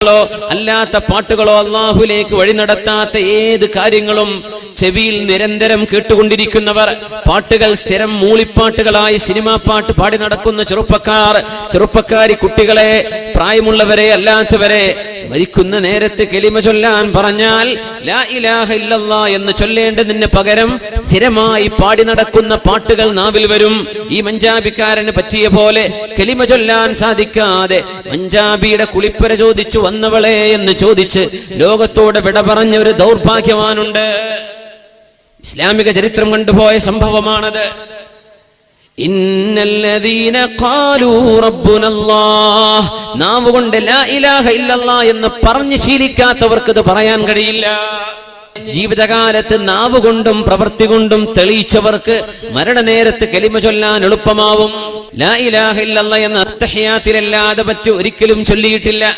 ോ അല്ലാത്ത പാട്ടുകളോ അള്ളാഹുലേക്ക് വഴി നടത്താത്ത ഏത് കാര്യങ്ങളും ചെവിയിൽ നിരന്തരം കേട്ടുകൊണ്ടിരിക്കുന്നവർ പാട്ടുകൾ സ്ഥിരം മൂളിപ്പാട്ടുകളായി സിനിമാ പാട്ട് പാടി നടക്കുന്ന ചെറുപ്പക്കാർ ചെറുപ്പക്കാരി കുട്ടികളെ പ്രായമുള്ളവരെ അല്ലാത്തവരെ മരിക്കുന്ന നേരത്ത് കെലിമ ചൊല്ലാൻ പറഞ്ഞാൽ ലാ ഇലാഹ എന്ന് ചൊല്ലേണ്ടതിന് പകരം സ്ഥിരമായി പാടി നടക്കുന്ന പാട്ടുകൾ നാവിൽ വരും. ഈ മഞ്ചാബിക്കാരന് പറ്റിയ പോലെ കെലിമ ചൊല്ലാൻ സാധിക്കാതെ മഞ്ചാബിയുടെ കുളിപ്പര ചോദിച്ചു വന്നവളെ എന്ന് ചോദിച്ച് ലോകത്തോട് വിട പറഞ്ഞ ഒരു ദൗർഭാഗ്യവാനുണ്ട്. ഇസ്ലാമിക ചരിത്രം കണ്ടുപോയ സംഭവമാണത്. നാവ് കൊണ്ട് എന്ന് പറഞ്ഞു ശീലിക്കാത്തവർക്ക് ഇത് പറയാൻ കഴിയില്ല. ജീവിതകാലത്ത് നാവ് കൊണ്ടും പ്രവൃത്തി കൊണ്ടും തെളിയിച്ചവർക്ക് മരണനേരത്ത് കലിമ ചൊല്ലാൻ എളുപ്പമാവും. ലാ ഇലാഹ ഇല്ലല്ലാഹ് എന്ന അത്തഹിയാത്തിലല്ലാതെ പറ്റി ഒരിക്കലും ചൊല്ലിയിട്ടില്ല.